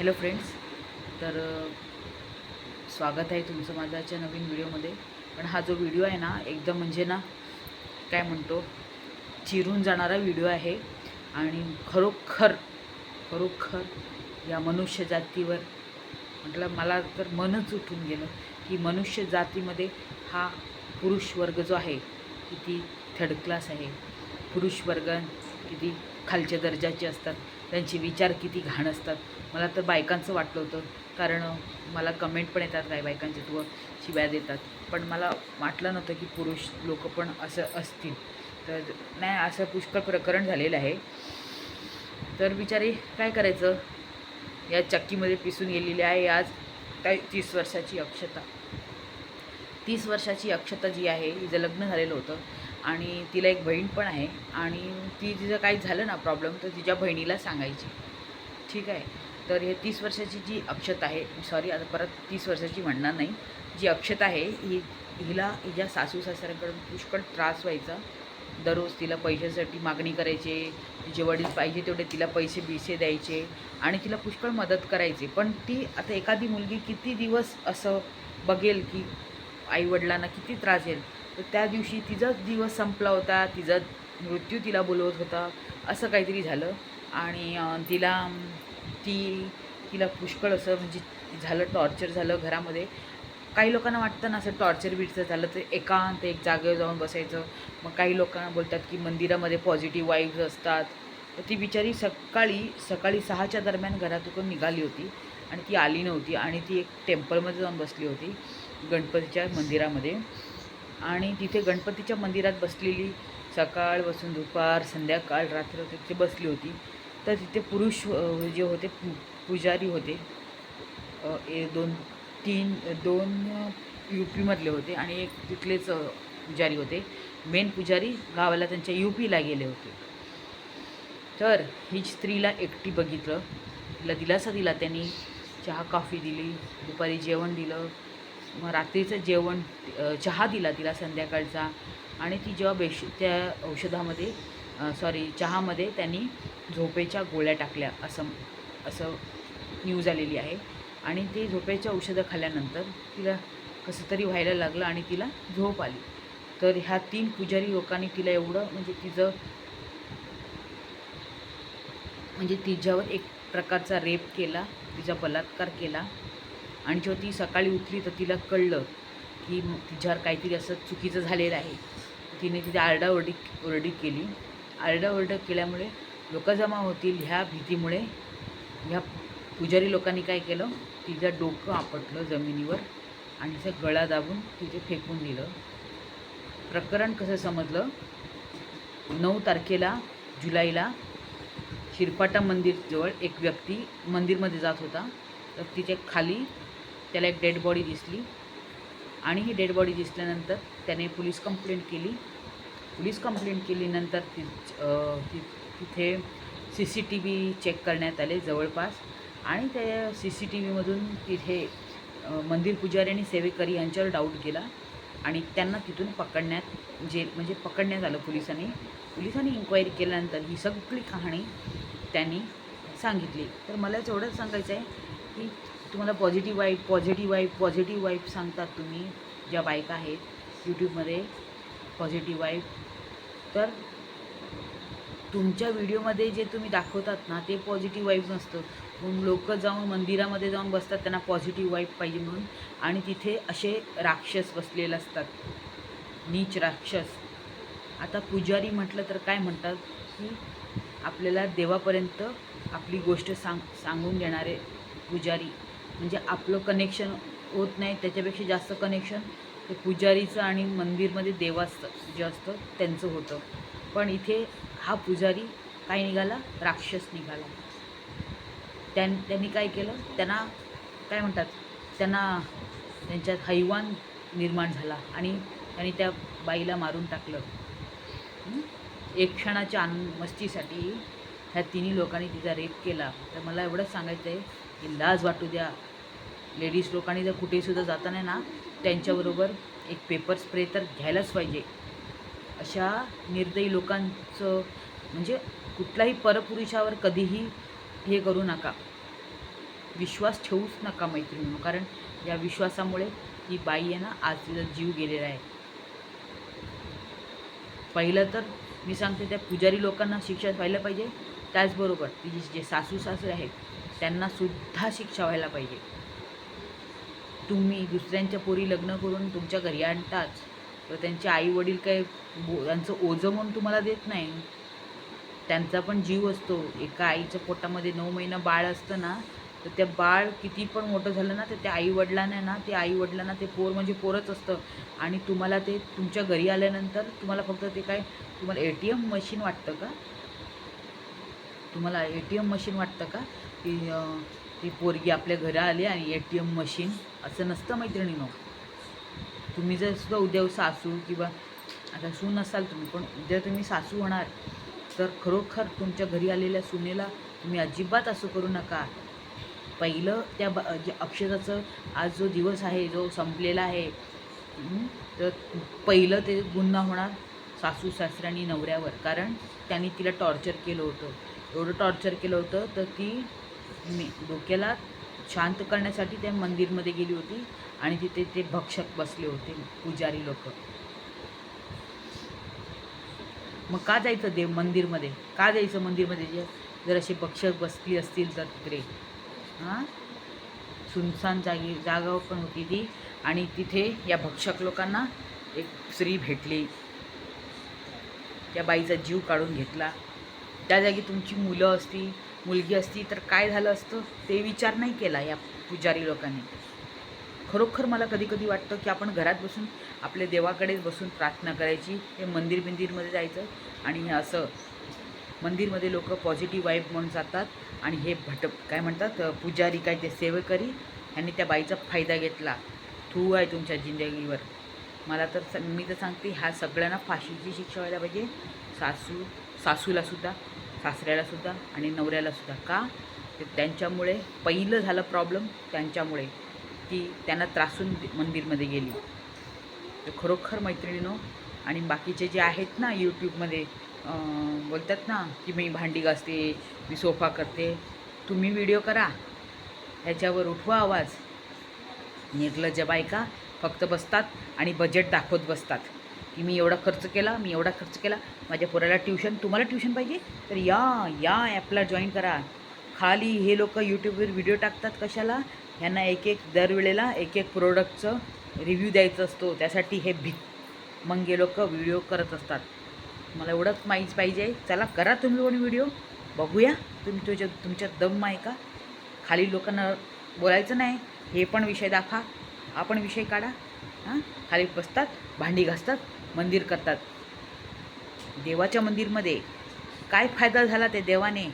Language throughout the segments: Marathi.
हॅलो फ्रेंड्स तर स्वागत आहे तुमचं माझ्याच्या नवीन व्हिडिओमध्ये. पण हा जो व्हिडिओ आहे ना एकदम म्हणजे ना काय म्हणतो चिरून जाणारा व्हिडिओ आहे. आणि खरोखर खरोखर या मनुष्य जातीवर म्हटलं मला तर मनच उठून गेलं की मनुष्य जातीमध्ये हा पुरुष वर्ग जो आहे किती थर्ड क्लास आहे. पुरुष वर्ग किती खालच्या दर्जाचे असतात. त्यांचे विचार किती घाण असतात. मला तर बायकांचं वाटलं होतं. कारण मला कमेंट पण येतात काही बायकांचे तू शिव्या देतात. पण मला वाटलं नव्हतं की पुरुष लोक पण असं असतील. तर नाही असं पुष्कळ प्रकरण झालेलं आहे. तर बिचारी काय करायचं? या चक्कीमध्ये पिसून गेलेली आहे आज काय तीस वर्षाची अक्षता. तीस वर्षाची अक्षता जी आहे हिचं लग्न झालेलं होतं. आणि तिला एक बहीण पण आहे आणि ती तिचं काही झालं ना प्रॉब्लेम तर तिच्या बहिणीला सांगायची. ठीक आहे? तर हे तीस वर्षाची जी अक्षता आहे सॉरी आता परत तीस वर्षाची म्हणणार नाही. जी अक्षता आहे ही हिला हिच्या सासू सासऱ्यांकडून पुष्कळ त्रास व्हायचा. दररोज तिला पैशासाठी मागणी करायचे तिचे वडील पाहिजे तेवढे तिला पैसे बिसे द्यायचे आणि तिला पुष्कळ मदत करायचे. पण ती आता एखादी मुलगी किती दिवस असं बघेल की आईवडिलांना किती त्रास येईल? तर त्या दिवशी तिचाच दिवस संपला होता तिचा मृत्यू तिला बोलवत होता असं काहीतरी झालं. आणि तिला ती तिला पुष्कळ असं म्हणजे झालं टॉर्चर झालं घरामध्ये. काही लोकांना वाटतं ना असं टॉर्चर बिर्चर झालं तर एकांत एक जागेवर जाऊन बसायचं. मग काही लोकांना बोलतात की मंदिरामध्ये पॉझिटिव्ह वाईब्स असतात. तर ती बिचारी सकाळी सकाळी सहाच्या दरम्यान घरातून निघाली होती आणि ती आली नव्हती. आणि ती एक टेम्पलमध्ये जाऊन बसली होती गणपतीच्या मंदिरामध्ये. आणि तिथे गणपतीच्या मंदिरात बसलेली सकाळ बसून दुपार संध्याकाळ रात्र तिथे बसली होती. तर तिथे पुरुष जे होते पु पुजारी होते. ए दोन तीन दोन यू पीमधले होते आणि एक तिथलेच पुजारी होते. मेन पुजारी गावाला त्यांच्या यू पीला गेले होते. तर ही स्त्रीला एकटी बघितलं. तिला दिलासा दिला त्यांनी. चहा कॉफी दिली. दुपारी जेवण दिलं. मग रात्रीचं जेवण चहा दिला तिला संध्याकाळचा आणि ती जेव्हा बेश त्या औषधामध्ये सॉरी चहामध्ये त्यांनी झोपेच्या गोळ्या टाकल्या असं असं न्यूज आलेली आहे. आणि ते झोपेच्या औषधं खाल्ल्यानंतर तिला कसं तरी व्हायला लागलं आणि तिला झोप आली. तर ह्या तीन पुजारी लोकांनी तिला एवढं म्हणजे तिचं म्हणजे तिच्यावर एक प्रकारचा रेप केला तिचा बलात्कार केला. आणि जेव्हा ती सकाळी उठली तर तिला कळलं की तिच्यावर काहीतरी असं चुकीचं झालेलं आहे. तिने तिथे आरडाओरडी ओरडी केली. आरडाओरड केल्यामुळे लोक जमा होतील ह्या भीतीमुळे ह्या पुजारी लोकांनी काय केलं? तिचं डोकं आपटलं जमिनीवर आणि तिचा गळा दाबून तिथे फेकून दिलं. प्रकरण कसं समजलं? नऊ तारखेला जुलैला शिरपाटा मंदिरजवळ एक व्यक्ती मंदिरमध्ये जात होता. तर तिच्या खाली त्याला एक डेड बॉडी दिसली. आणि ही डेड बॉडी दिसल्यानंतर त्याने पोलीस कंप्लेंट केली. पोलीस कंप्लेंट केलीनंतर ति ति तिथे C C T V check करण्यात आले जवळपास. आणि त्या सी सी टी व्हीमधून तिथे मंदिर पुजारी आणि सेवेकरी यांच्यावर डाऊट गेला आणि त्यांना तिथून पकडण्यात जे म्हणजे पकडण्यात आलं पोलिसांनी. पोलिसांनी इन्क्वायरी केल्यानंतर ही सगळी कहाणी त्यांनी सांगितली. तर मला एवढंच सांगायचं आहे की तुम्हाला positive vibe positive vibe positive vibe सांगतात तुम्ही ज्या बायका आहेत यूट्यूबमध्ये पॉझिटिव्ह वाईब तर तुमच्या व्हिडिओमध्ये जे तुम्ही दाखवतात ना ते पॉझिटिव्ह वाईब नसतं. म्हणून लोक जाऊन मंदिरामध्ये जाऊन बसतात त्यांना पॉझिटिव्ह वाईब पाहिजे म्हणून. आणि तिथे असे राक्षस बसलेले असतात. नीच राक्षस. आता पुजारी म्हटलं तर काय म्हणतात की आपल्याला देवापर्यंत आपली गोष्ट सांग सांगून देणारे पुजारी. म्हणजे आपलं कनेक्शन होत नाही त्याच्यापेक्षा जास्त कनेक्शन ते पुजारीचं आणि मंदिरमध्ये देवाचं जे असतं त्यांचं होतं. पण इथे हा पुजारी काय निघाला? राक्षस निघाला. त्यां त्यांनी काय केलं? त्यांना काय म्हणतात? त्यांना त्यांच्यात हैवान निर्माण झाला आणि त्यांनी त्या बाईला मारून टाकलं. एक क्षणाच्या आन मस्तीसाठी ह्या तिन्ही लोकांनी तिचा रेप केला. तर मला एवढंच सांगायचं आहे की लाज वाटू द्या. लेडीज लोकांनी जर कुठेसुद्धा जाताना ना त्यांच्याबरोबर एक पेपर स्प्रे तर घ्यायलाच पाहिजे. अशा निर्दयी लोकांचं म्हणजे कुठल्याही परपुरुषावर कधीही हे करू नका. विश्वास ठेवूच नका मैत्रिणींनो कारण या विश्वासामुळे ती बाई आहे ना आज तिचा जीव गेलेला आहे. पहिलं तर मी सांगते त्या पुजारी लोकांना शिक्षण व्हायला पाहिजे. त्याचबरोबर तिचे जे सासू सासरे आहेत त्यांना सुद्धा शिक्षा व्हायला पाहिजे. तुम्ही दुसऱ्यांच्या पोरी लग्न करून तुमच्या घरी आणताच तर त्यांचे आई वडील काय बो त्यांचं ओझं म्हणून तुम्हाला देत नाही. त्यांचा पण जीव असतो. एका आईच्या पोटामध्ये नऊ महिना बाळ असतं ना तर त्या बाळ किती पण मोठं झालं ना तर त्या आईवडिलांना ना ते आईवडिलांना ते पोर म्हणजे पोरच असतं. आणि तुम्हाला ते तुमच्या घरी आल्यानंतर तुम्हाला फक्त ते काय तुम्हाला ए टी एम मशीन वाटतं का? तुम्हाला ए टी एम मशीन वाटतं का? की ती पोरगी आपल्या घरा आली आणि ए टी एम मशीन असं नसतं मैत्रिणीनो तुम्ही जर सुद्धा उद्या सासू किंवा आता सून असाल तुम्ही पण उद्या तुम्ही सासू होणार तर खरोखर तुमच्या घरी आलेल्या सुनेला तुम्ही अजिबात असं करू नका. पहिलं त्या ब जे अक्षराचं आज जो दिवस आहे जो संपलेला आहे तर पहिलं ते गुन्हा होणार. सासू सासऱ्यांनी नवऱ्यावर. कारण त्यांनी तिला टॉर्चर केलं होतं. एवढं टॉर्चर केलं होतं तर ती मी डोक्याला शांत करण्यासाठी त्या मंदिरमध्ये गेली होती आणि तिथे ते भक्षक बसले होते पुजारी लोक. मग का जायचं देव मंदिरमध्ये? का जायचं मंदिरमध्ये? जे जर असे भक्षक बसली असतील तर तिकडे. हां? सुनसान जागी जागा पण होती ती आणि तिथे या भक्षक लोकांना एक स्त्री भेटली. त्या बाईचा जीव काढून घेतला. त्या जागी तुमची मुलं असती मुलगी असती तर काय झालं असतं ते विचार नाही केला या पुजारी लोकांनी. खरोखर मला कधी कधी वाटतं की आपण घरात बसून आपल्या देवाकडेच बसून प्रार्थना करायची हे मंदिर बिंदिरमध्ये जायचं आणि हे असं मंदिरमध्ये लोक पॉझिटिव्ह वाईब म्हणून जातात आणि हे भट काय म्हणतात पुजारी काय ते सेवेकरी यांनी त्या बाईचा फायदा घेतला. थू आहे तुमच्या जिंदगीवर. मला तर स- मी तर सांगते ह्या सगळ्यांना फाशीची शिक्षा व्हायला पाहिजे. सासू सासूलासुद्धा सासऱ्यालासुद्धा आणि नवऱ्यालासुद्धा का? त्यांच्यामुळे पहिलं झालं प्रॉब्लेम त्यांच्यामुळे. की त्यांना त्रासून मंदिरमध्ये गेली. तर खरोखर मैत्रिणीनो आणि बाकीचे जे आहेत ना यूट्यूबमध्ये बोलतात ना की मी भांडी घासते मी सोफा करते. तुम्ही व्हिडिओ करा. ह्याच्यावर उठवा आवाज. निर्लज्ज बायका फक्त बसतात आणि बजेट दाखवत बसतात. की मी एवढा खर्च केला मी एवढा खर्च केला माझ्या पोराला ट्युशन तुम्हाला ट्युशन पाहिजे? तर या या ॲपला जॉईन करा. खाली हे लोक यूट्यूबवर व्हिडिओ टाकतात कशाला? ह्यांना एक एक दरवेळेला एक एक प्रोडक्टचं रिव्ह्यू द्यायचं असतो. त्यासाठी हे बी मग हे लोक व्हिडिओ करत असतात. मला एवढंच माहीत पाहिजे. चला करा तुम्ही पण व्हिडिओ बघूया तुम्ही तुझ्या तुमच्या दम आहे का? खाली लोकांना बोलायचं नाही. हे पण विषय दाखवा. आपण विषय काढा हां? खाली बसतात भांडी घासतात मंदिर करतात. देवाच्या मंदिरमध्ये काय फायदा झाला त्या देवाने?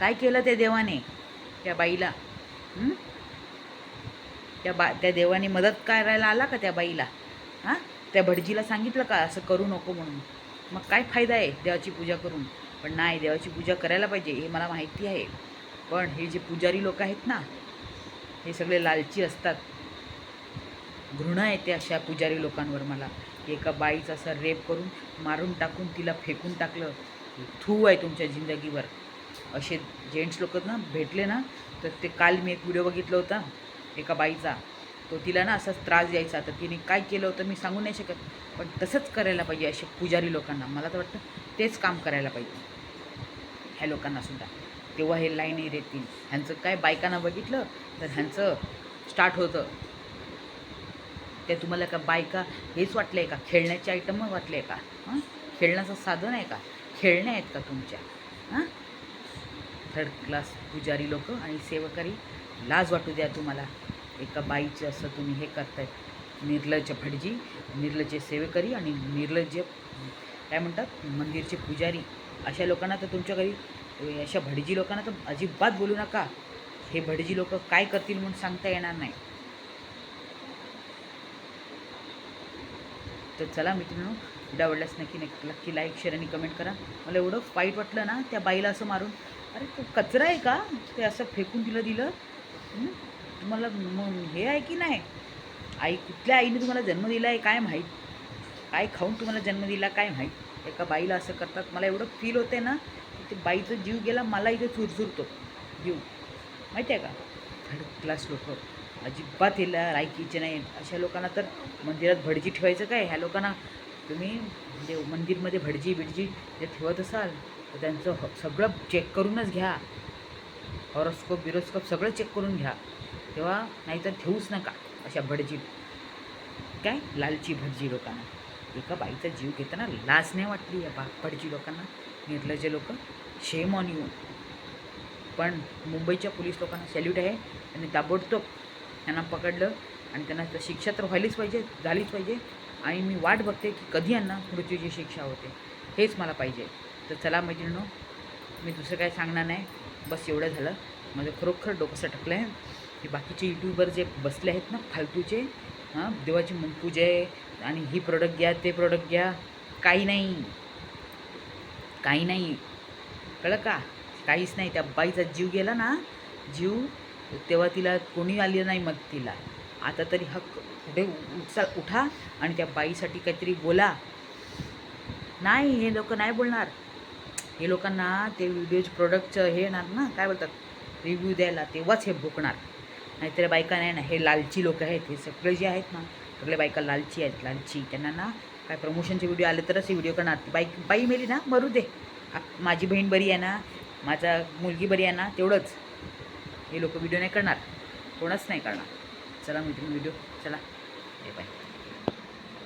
काय केलं त्या देवाने? त्या बाईला त्या बा त्या देवाने मदत करायला आला का त्या बाईला? हां? त्या भटजीला सांगितलं का असं करू नको म्हणून? मग काय फायदा आहे देवाची पूजा करून? पण नाही देवाची पूजा करायला पाहिजे हे मला माहिती आहे. पण हे जे पुजारी लोक आहेत ना हे सगळे लालची असतात. घृणा येते अशा पुजारी लोकांवर मला. एका बाईचा असं रेप करून मारून टाकून तिला फेकून टाकलं. थू आहे तुमच्या जिंदगीवर. असे जेंट्स लोक ना भेटले ना तर ते काल मी एक व्हिडिओ बघितला होता एका बाईचा. तो तिला ना असाच त्रास द्यायचा. तर तिने काय केलं होतं मी सांगू नाही शकत पण तसंच करायला पाहिजे असे पुजारी लोकांना. मला तर वाटतं तेच काम करायला पाहिजे. ह्या लोकांनासुद्धा तेव्हा हे लाईन येतील ह्यांचं काय बायकांना बघितलं तर ह्यांचं स्टार्ट होतं. ते तुम्हाला का बायका हेच वाटलं आहे का? खेळण्याचे आयटम वाटले आहे का? हां? खेळण्याचं साधन आहे का? खेळण्या आहेत का तुमच्या? हां? थर्ड क्लास पुजारी लोक आणि सेवकरी लाज वाटू द्या तुम्हाला. एका बाईचं असं तुम्ही हे करतायत निर्लज्ज भटजी निर्लज्ज सेवेकरी आणि निर्लज्ज काय म्हणतात? मंदिरचे पुजारी. अशा लोकांना तर तुमच्या घरी अशा भटजी लोकांना तर अजिबात बोलू नका. हे भटजी लोक काय करतील म्हणून सांगता येणार नाही. तर चला मित्रांनो व्हिडिओ आवडल्यास नक्की नक्की नक्की लाईक शेअर आणि कमेंट करा. मला एवढं वाईट वाटलं ना त्या बाईला असं मारून. अरे तो कचरा आहे का? ते असं फेकून दिलं. दिलं तुम्हाला मग हे आहे की नाही? आई कुठल्या आईने तुम्हाला जन्म दिला आहे? काय माहीत? काय खाऊन तुम्हाला जन्म दिला? काय माहीत? एका बाईला असं करतात. मला एवढं फील होते ना की ते बाईचा जीव गेला मला इथे चुरचुरतो. जीव. माहिती आहे का? थर्ड क्लास लोक. अजिबात हिला लायकीचे नाही. अशा लोकांना तर मंदिरात भटजी ठेवायचं काय? ह्या लोकांना तुम्ही म्हणजे मंदिरमध्ये भटजी बिटजी जे ठेवत असाल तर त्यांचं ह- सगळं चेक करूनच घ्या. हॉरोस्कोप बिरोस्कोप सगळं चेक करून घ्या. तेव्हा नाहीतर ठेवूच नका अशा भटजी काय? लालची भटजी लोकांना. एका बाईचा जीव घेताना लाज नाही वाटली या बा भटजी लोकांना. निर्लज्ज लोक शेम ऑन यू पण मुंबईच्या पोलीस लोकांना सॅल्यूट आहे आणि ताबडतोब त्यांना पकडलं आणि त्यांना तर शिक्षा तर व्हायलीच पाहिजे झालीच पाहिजे. आणि मी वाट बघते की कधी यांना मृत्यूची शिक्षा होते. हेच मला पाहिजे. तर चला मैत्रिणीनो मी दुसरं काय सांगणार नाही. बस एवढं झालं. माझं खरोखर डोकं सटकलं आहे की बाकीचे यूट्यूबर जे बसले आहेत ना फालतूचे हां देवाची पूजा आहे आणि ही प्रोडक्ट घ्या ते प्रोडक्ट घ्या. काही नाही. काही नाही. कळलं का? काहीच नाही. त्या बाईचा जीव गेला ना जीव तेव्हा तिला कोणी आली नाही मग तिला. आता तरी हक्क पुढे उठसा उठा आणि त्या बाईसाठी काहीतरी बोला. नाही हे लोक नाही बोलणार. हे लोकांना ते व्हिडिओज प्रोडक्टचं हे येणार ना काय बोलतात? रिव्ह्यू द्यायला तेव्हाच हे भोकणार. नाहीतर बायका नाही ना हे लालची लोक आहेत हे सगळे जे आहेत ना सगळे बायका लालची आहेत लालची. त्यांना ना काय प्रमोशनचे व्हिडिओ आले तरच हे व्हिडिओ करणार. बाईक बाई मेली ना मरू दे. आप- माझी बहीण बरी आहे ना माझा मुलगी बरी आहे ना तेवढंच. हे लोक व्हिडिओ नाही करणार. कोणच नाही करणार. चला मित्र व्हिडिओ चला. Bye bye.